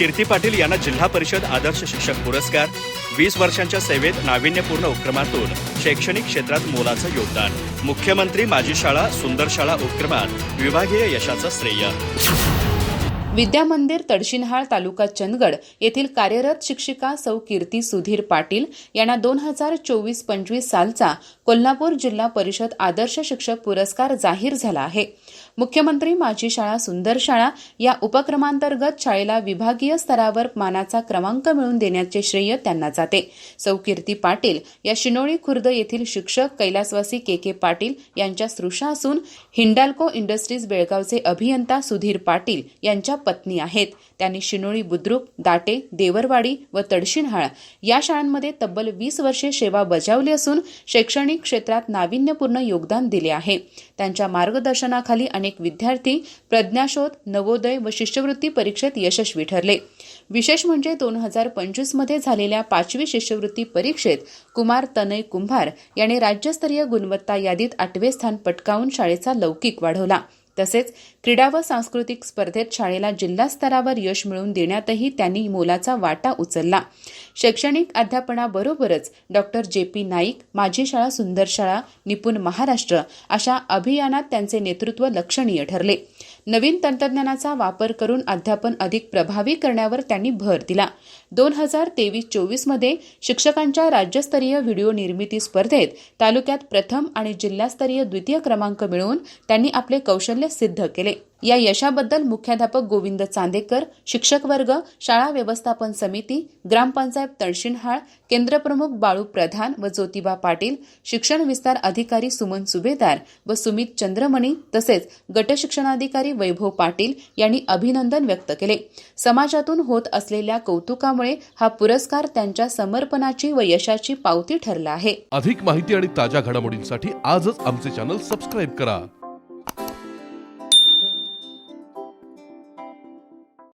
कीर्ती पाटील यांना जिल्हा परिषद आदर्श शिक्षक पुरस्कार वीस वर्षांच्या सेवेत नाविन्यपूर्ण उपक्रमातून शैक्षणिक क्षेत्रात मोलाचं योगदान. मुख्यमंत्री माजी शाळा सुंदर शाळा उपक्रमात विभागीय यशाचं श्रेय. विद्यामंदिर तडशिनहाळ तालुका चंदगड येथील कार्यरत शिक्षिका सौ कीर्ती सुधीर पाटील यांना दोन हजार चोवीस पंचवीस सालचा कोल्हापूर जिल्हा परिषद आदर्श शिक्षक पुरस्कार जाहीर झाला आहे. मुख्यमंत्री माझी शाळा सुंदर शाळा या उपक्रमांतर्गत शाळेला विभागीय स्तरावर मानाचा क्रमांक मिळवून देण्याचे श्रेय त्यांना जाते. सौकीर्ती पाटील या शिनोळी खुर्द येथील शिक्षक कैलासवासी के के पाटील यांच्या सृषा असून हिंडाल्को इंडस्ट्रीज बेळगावचे अभियंता सुधीर पाटील यांच्या पत्नी आहेत. त्यांनी शिनोळी बुद्रुक दाटे देवरवाडी व तडशिनहाळ या शाळांमध्ये तब्बल वीस वर्षे सेवा बजावली असून शैक्षणिक शैक्षणिक क्षेत्रात नाविन्यपूर्ण योगदान दिले आहे. त्यांच्या मार्गदर्शनाखाली अनेक विद्यार्थी प्रज्ञाशोध नवोदय व शिष्यवृत्ती परीक्षेत यशस्वी ठरले. विशेष म्हणजे दोन हजार पंचवीसमध्ये झालेल्या पाचवी शिष्यवृत्ती परीक्षेत कुमार तनय कुंभार याने राज्यस्तरीय गुणवत्ता यादीत आठवे स्थान पटकावून शाळेचा लौकिक वाढवला. तसेच क्रीडा व सांस्कृतिक स्पर्धेत शाळेला जिल्हा स्तरावर यश मिळवून देण्यातही त्यांनी मोलाचा वाटा उचलला. शैक्षणिक अध्यापनाबरोबरच डॉक्टर जे. पी. नाईक माझी शाळा सुंदर शाळा निपुण महाराष्ट्र अशा अभियानात त्यांचे नेतृत्व लक्षणीय ठरले. नवीन तंत्रज्ञानाचा वापर करून अध्यापन अधिक प्रभावी करण्यावर त्यांनी भर दिला. दोन हजार तेवीस चोवीसमध्ये शिक्षकांच्या राज्यस्तरीय व्हिडिओ निर्मिती स्पर्धेत तालुक्यात प्रथम आणि जिल्हास्तरीय द्वितीय क्रमांक मिळवून त्यांनी आपले कौशल्य सिद्ध केले. या यशाबद्दल मुख्याध्यापक गोविंद चांदेकर शिक्षक वर्ग शाळा व्यवस्थापन समिती ग्रामपंचायत तळशिनहाळ केंद्रप्रमुख बाळू प्रधान व ज्योतिबा पाटील शिक्षण विस्तार अधिकारी सुमन सुभेदार व सुमित चंद्रमणी तसेच गटशिक्षणाधिकारी वैभव पाटील यांनी अभिनंदन व्यक्त केले. समाजातून होत असलेल्या कौतुकामुळे हा पुरस्कार त्यांच्या समर्पणाची व यशाची पावती ठरला आहे. अधिक माहिती आणि ताज्या घडामोडींसाठी आजच आमचे चॅनल सबस्क्राईब करा.